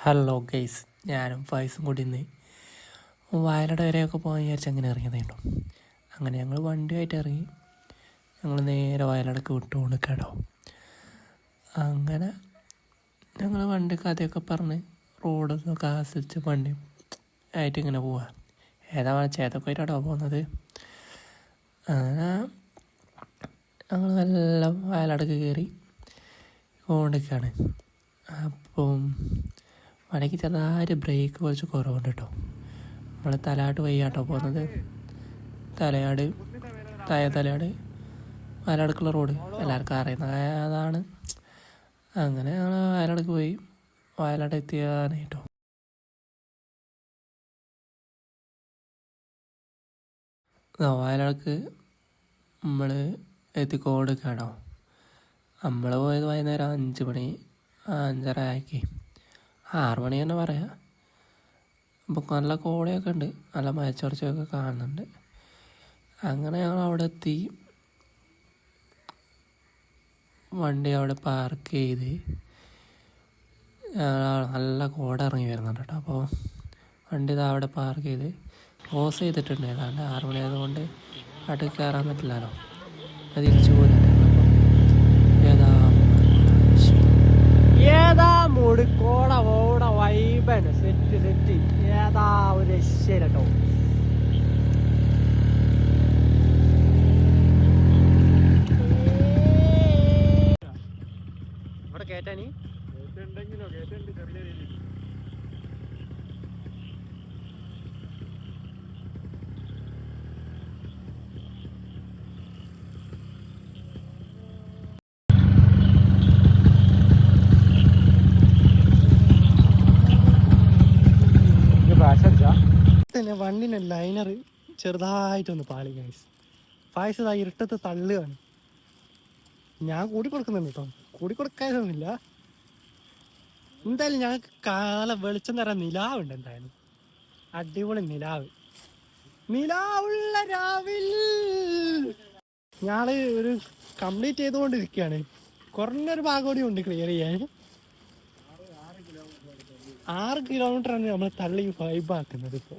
Hello guys ഞാനും ഫൈസും കൂടി ഇന്ന് വയലട വരെയൊക്കെ പോകാൻ വിചാരിച്ച് അങ്ങനെ ഇറങ്ങിയതായിരുന്നു അങ്ങനെ ഞങ്ങൾ വണ്ടിയായിട്ട് ഇറങ്ങി. ഞങ്ങൾ നേരെ വയലടക്ക് വിട്ടു കേട്ടോ അങ്ങനെ ഞങ്ങൾ വണ്ടി കഥയൊക്കെ പറഞ്ഞ് റോഡൊക്കെ ആസ്വദിച്ച് വണ്ടി ആയിട്ട് ഇങ്ങനെ പോവാ. ഏതാ ചേതക്കോയിട്ടാണോ പോകുന്നത്? അങ്ങനെ ഞങ്ങൾ നല്ല വയലടക്ക് കയറി കൊണ്ടിരിക്കുകയാണ് അപ്പം വടക്ക് ചെറുതായിട്ട് ബ്രേക്ക് കുറച്ച് കുറവുണ്ട് കേട്ടോ. നമ്മൾ തലയാട്ട് വയ്യാട്ടോ പോകുന്നത്. തലയാട് തായ തലയാട് വയലടുക്കുള്ള റോഡ് എല്ലാവർക്കും അറിയുന്ന അതാണ്. അങ്ങനെ ഞങ്ങൾ വയലടുക്ക് പോയി വയനാട് എത്തിയാനായിട്ടോ വയനാടേക്ക് നമ്മൾ എത്തിക്കൊടുക്കാണോ നമ്മൾ പോയത് വൈകുന്നേരം അഞ്ച് മണി അഞ്ചര ആക്കി. ആറ് മണി തന്നെ പറയാം. അപ്പോൾ നല്ല കോടയൊക്കെ ഉണ്ട്. നല്ല മയച്ചുറച്ചൊക്കെ കാണുന്നുണ്ട്. അങ്ങനെ ഞങ്ങൾ അവിടെ എത്തി. വണ്ടി അവിടെ പാർക്ക് ചെയ്ത്. നല്ല കോട ഇറങ്ങി വരുന്നുണ്ട് കേട്ടോ. അപ്പോൾ വണ്ടി ഇത് അവിടെ പാർക്ക് ചെയ്ത്. ക്ലോസ് ചെയ്തിട്ടുണ്ട്. ഏതാണ്ട് മണി ആയതുകൊണ്ട് അടുത്ത് കയറാൻ പറ്റില്ലല്ലോ. അത് തിരിച്ചു പോലെ ഏതാ ഏതാ മൂട് കോട ഓട വൈബാണ് സെറ്റ് സെറ്റ് ഏതാ ഒരു രക്ഷയില്ല കേട്ടോ ഇവിടെ കേറ്റാനി തന്നെ വണ്ടിന്റെ ലൈനർ ചെറുതായിട്ടൊന്ന് പാളി ഗൈസ് പായസം ആ ഇരുട്ടത്ത് തള്ളുകയാണ്. ഞാൻ കൂടി കൊടുക്കുന്നുണ്ട് കേട്ടോ. കൂടി കൊടുക്കാനൊന്നുമില്ല എന്തായാലും ഞങ്ങൾക്ക് കാല വെളിച്ചം തരാൻ നിലാവുണ്ട് എന്തായാലും. അടിപൊളി നിലാവ്. നിലാവുള്ള രാവിൽ. ഞാൾ ഒരു കംപ്ലീറ്റ് ചെയ്തുകൊണ്ടിരിക്കുകയാണ്. കുറഞ്ഞൊരു ഭാഗം ഉണ്ട് ക്ലിയർ ചെയ്യാൻ. ആറ് കിലോമീറ്റർ ആണ് നമ്മൾ തള്ളി വൈബാക്കുന്നത് ഇപ്പോ.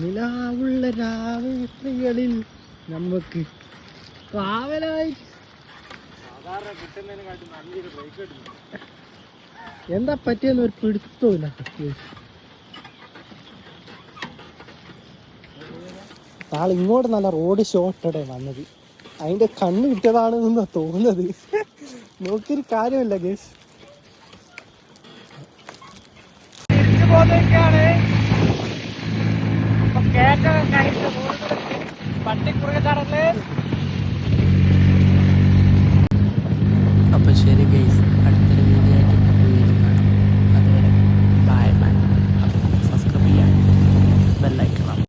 നിലാവുള്ള രാത്രികളിൽ നമുക്ക് കാവലായി. എന്താ പറ്റിയെന്ന് ഒരു പിടുത്തമില്ല ആൾ ഇങ്ങോട്ട് നല്ല റോഡ് ഷോട്ടടേ വന്നത്. അതിന്റെ കണ്ണ് കിട്ടിയതാണെന്നാ തോന്നുന്നത്. നോക്കിയൊരു കാര്യമല്ല ഗേസ്. തിരിച്ചു പോകുന്നൊക്കെയാണ് അപ്പൊ കേറ്റൊക്കെ കഴിഞ്ഞ് പട്ടിക്കുറുകെ തടൽ അപ്പൊ ശരി